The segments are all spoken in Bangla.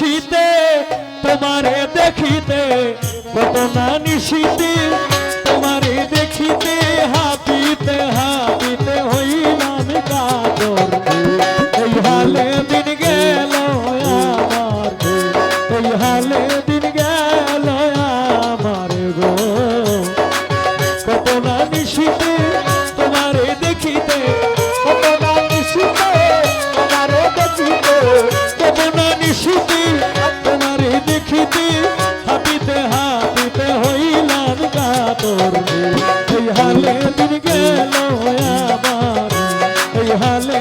নিশিতে তোমারে দেখিতে কত না নিশিতে। এই হালে দিন গেল হয়ে আবার। এই হালে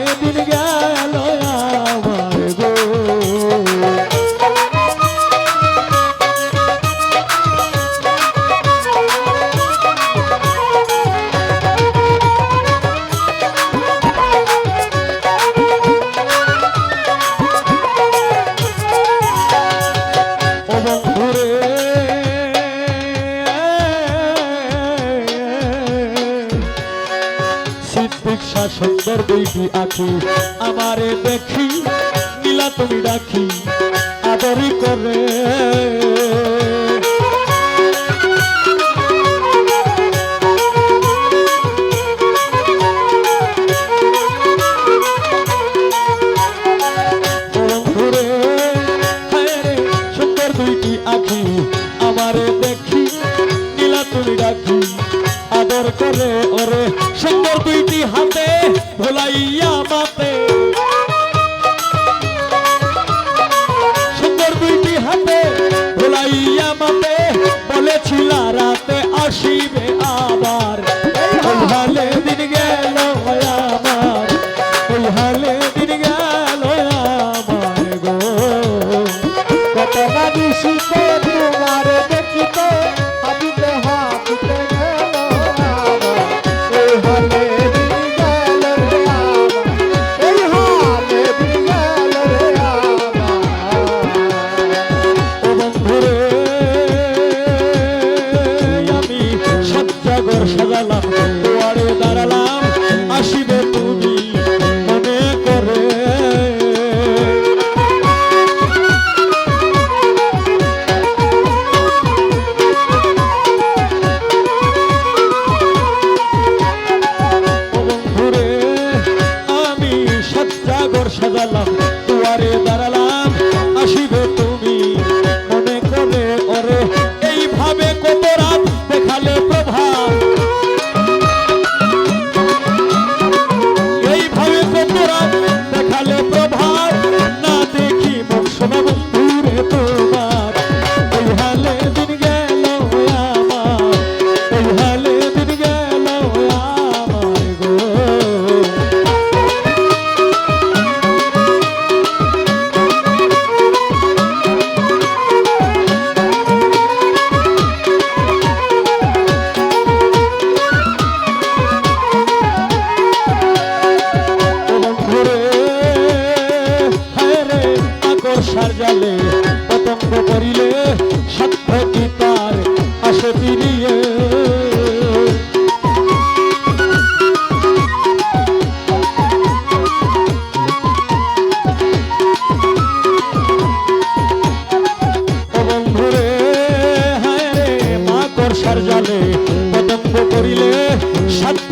কানা সুন্দর দুইটি আঁকি আমারে দেখি, নীলা তুমি ডাকি আদরি করে। করে ওরে। সুন্দর দুইটি হাতে রে আকর্ষার জালে পতঙ্গ পড়িলে সাধ্য কি তার আসে ফিরিয়ে? সার করিলে সাধ্য